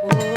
Oh.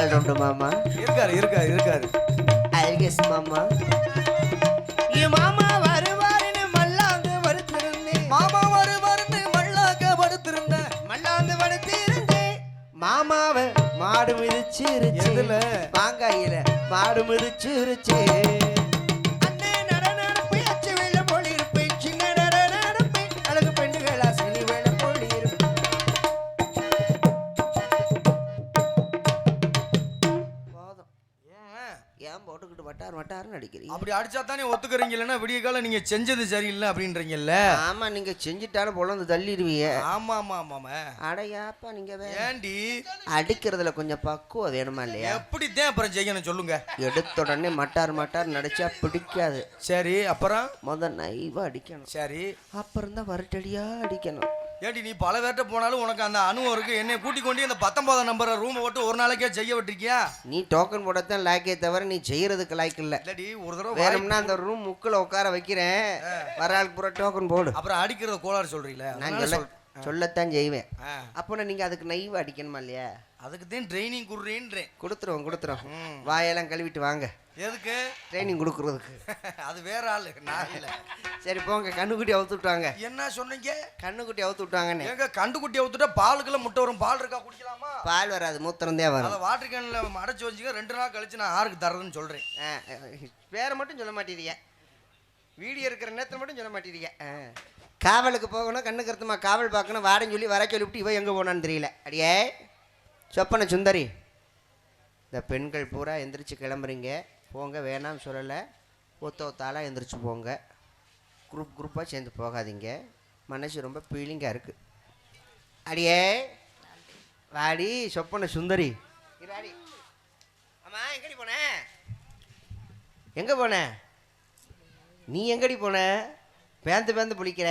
All రెండు మామ இருக்காரு இருக்காரு. இருக்காரு அல்கேஸ் மாமா. என் மாமா வருவாருன்னு மல்லாந்து வருத்திருந்தேன் மாமா வருவாருன்னு மல்லாக்க படுத்திருந்த மல்லாந்து வருத்திருந்தேன் மாமாவ மாடு மிதிச்சிருச்சு. எதுல? மாங்காயில மாடு மிதிச்சு மிதிச்சிருச்சு. அடிக்கிறீங்க? அப்படி அடிச்சா தானே ஒத்துக்கிறீங்க இல்லைன்னா விடிய காலம் நீங்க செஞ்சது சரியில்லை அப்படின்றீங்கல்ல? ஆமா நீங்க செஞ்சுட்டாலும் பொழந்து தள்ளிடுவீங்க. ஆமா ஆமா ஆமா அடையாப்பா நீங்க வேண்டி அடிக்கிறதுல கொஞ்சம் பக்குவம் வேணுமா இல்லையா? எப்படி தான் அப்புறம் செய்யணும் சொல்லுங்க. எடுத்த உடனே மட்டார் மட்டார் நடிச்சா பிடிக்காது. சரி அப்புறம்? முத நைவா அடிக்கணும். சரி. அப்புறம் தான் வரட்டடியா அடிக்கணும். ஏடி நீ பல பேர்ட்ட போனாலும் உனக்கு அந்த அனுபவம் இருக்கு. என்னை கூட்டி கொண்டு இந்த பத்தொன்பதாம் நம்பர் ரூமை விட்டு ஒரு நாளைக்கே செய்ய விட்டுருக்கியா? நீ டோக்கன் போடத்தான் லாக்கே தவிர நீ செய்யறதுக்கு லாய்க்கு இல்ல. இல்லடி ஒரு தடவை வேணும்னா அந்த ரூம் முக்கில் உட்கார வைக்கிறேன். வர ஆளுக்கு பூரா டோக்கன் போடு. அப்புறம் அடிக்கிறத கோளாறு சொல்றீங்களே? நான் அதனால சொல்ல சொல்- சொல்லத்தான் செய்வேன். அப்போ நீங்க அதுக்கு நைவ் அடிக்கணுமா இல்லையா? அதுக்கு தான் ட்ரைனிங் குடுறேன்றேன். கொடுத்துருவோம் கொடுத்துருவோம். வாயெல்லாம் கழுவிட்டு வாங்க. எதுக்கு? ட்ரைனிங் கொடுக்குறதுக்கு. அது வேற ஆளு நான் இல்ல. சரி போங்க. கண்ணுக்குட்டி அவுத்து விட்டாங்க. என்ன சொன்னீங்க? கண்ணுக்குட்டி அவுத்து விட்டாங்கன்னு. எங்க கண்டுக்குட்டி ஊத்துட்டா பாலுக்குள்ள முட்டை வரும். பால் இருக்கா? குடிக்கலாமா? பால் வராது மூத்திரம் தான் வரும். அதை வாட்டர் கேன்ல அடைச்சு வச்சுக்க ரெண்டு நாள் கழிச்சு நான் யாருக்கு தர்றதுன்னு சொல்றேன். ஆ, பேரை மட்டும் சொல்ல மாட்டேறீங்க வீடியோ இருக்கிற நேரத்தில் மட்டும் சொல்ல மாட்டேறீங்க. காவலுக்கு போகணும் கண்ணு கருத்துமா காவல் பார்க்கணும் வாடன்னு சொல்லி வர சொல்லிவிட்டு இவன் எங்கே போனான்னு தெரியல. அடியே சொப்பன சுந்தரி. இந்த பெண்கள் பூரா எந்திரிச்சு கிளம்புறீங்க. போங்க வேணாம்னு சொல்லலை. ஒத்த ஒத்தாளாக எந்திரிச்சு போங்க. குரூப் குரூப்பாக சேர்ந்து போகாதீங்க. மனசு ரொம்ப ஃபீலிங்காக இருக்குது அடியே வாடி சொப்பன சுந்தரி. இரு வாடி. எங்கடி போன? எங்கே போன? நீ எங்கடி போன? பேந்து பேந்து பிடிக்கிற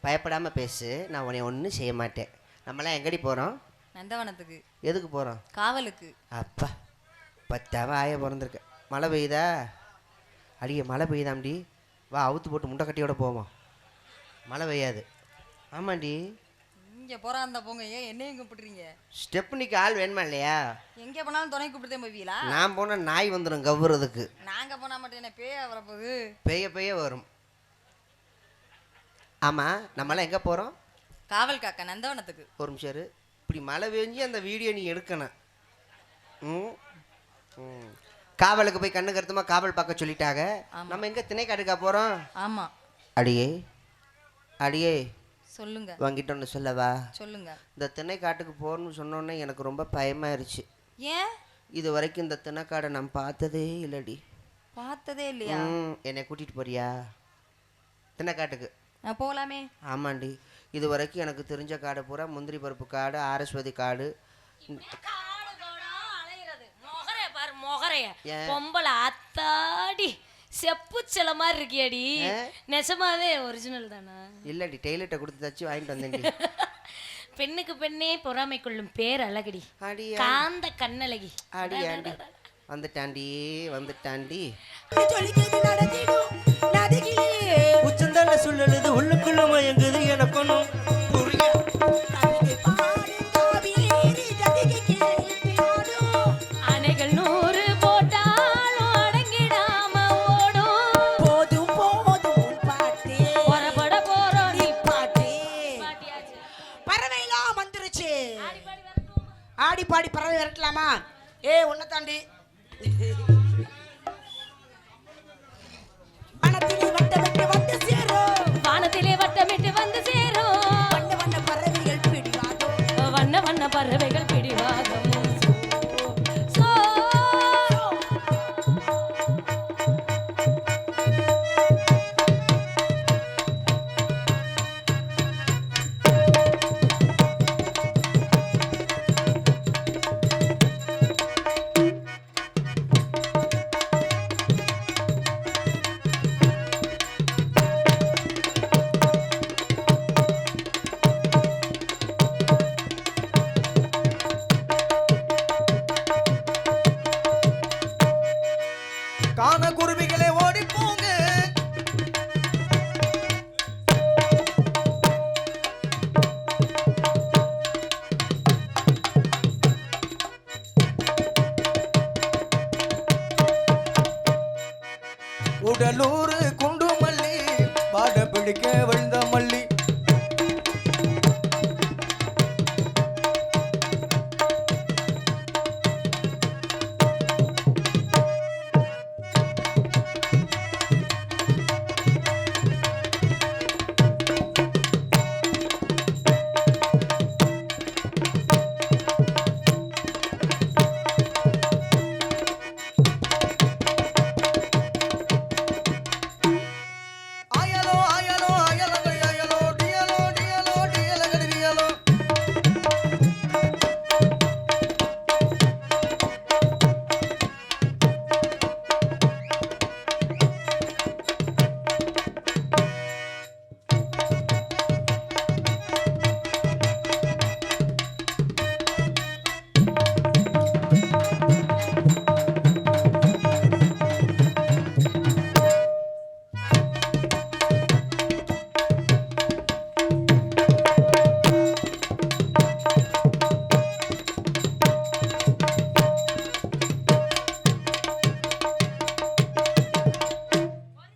பயப்படாமல் பேசு. நான் உன்னை ஒன்றும் செய்ய மாட்டேன். நம்மளாம் எங்கடி போகிறோம் நந்தவனத்துக்கு. எதுக்கு போகிறோம் காவலுக்கு. அப்பா பத்தாவ ஆய பிறந்திருக்க. மழை பெய்யுதா? அடியே மழை பெய்யுதாம்டி. வா அவுத்து போட்டு முட்டை கட்டியோட போவோம். மழை பெய்யாது. ஆமாண்டி. இங்க போறாந்த போங்க. ஏன் என்னையும் கூப்பிடுறீங்க? ஸ்டெப்னிக்கு ஆள் வேணுமா இல்லையா? எங்க போனாலும் துணை கூப்பிட்டு போவீங்களா? நான் போனால் நாய் வந்துடும் கவ்வுறதுக்கு. நாங்க போனா மட்டும் என்ன பேய வரப்போகுது? பெய்ய பெய்ய வரும். ஆமாம் நம்மளாம் எங்கே போகிறோம் காவல் காக்கா நந்தவனத்துக்கு. ஒரு நிமிஷம் இரு. இப்படி மழை பெஞ்சு அந்த வீடியோ நீ எடுக்கணும். ம்? ம். காவலுக்கு போய் கண்ணு கருத்துமா காவல் பார்க்க சொல்லிட்டாங்க. நம்ம எங்கே திணைக்காடுக்கா போகிறோம் ஆமா. அடியே அடியே. சொல்லுங்க. வாங்கிட்டு ஒன்று சொல்லவா? சொல்லுங்க. இந்த திணைக்காட்டுக்கு போகணும்னு சொன்னோன்னே எனக்கு ரொம்ப பயமாயிருச்சு. ஏன்? இது வரைக்கும் இந்த திணைக்காடை நான் பார்த்ததே இல்லடி. பார்த்ததே இல்லையா? ம் என்னை கூட்டிகிட்டு போறியா? திணைக்காட்டுக்கு. போகலாமே. ஆமாண்டி. இது வரைக்கும் எனக்கு தெரிஞ்ச காடு பூரா முந்திரி பருப்பு காடு ஆரஸ்வதி காடு. மொகரைய பாரு மொகரைய. ஏன்? பொம்பளை அத்தாடி செப்பு சில மாதிரி இருக்கியாடி. நெசமாவே ஒரிஜினல் தானா? இல்லடி டெய்லர்கிட்ட கொடுத்து தச்சு வாங்கிட்டு வந்தேன்டி. பெண்ணுக்கு பெண்ணே பொறாமை கொள்ளும் பேர் அழகடி. காந்த கண்ணழகி. அடி ஆண்டி வந்துட்டாண்டி வந்துட்டாண்டி. உச்சந்தால சொல்லலுது உள்ளுக்குள்ள மயங்குது எனக்கு உடலூர் குண்டு மல்லி பாட பிடிக்க விழுந்த மல்லி.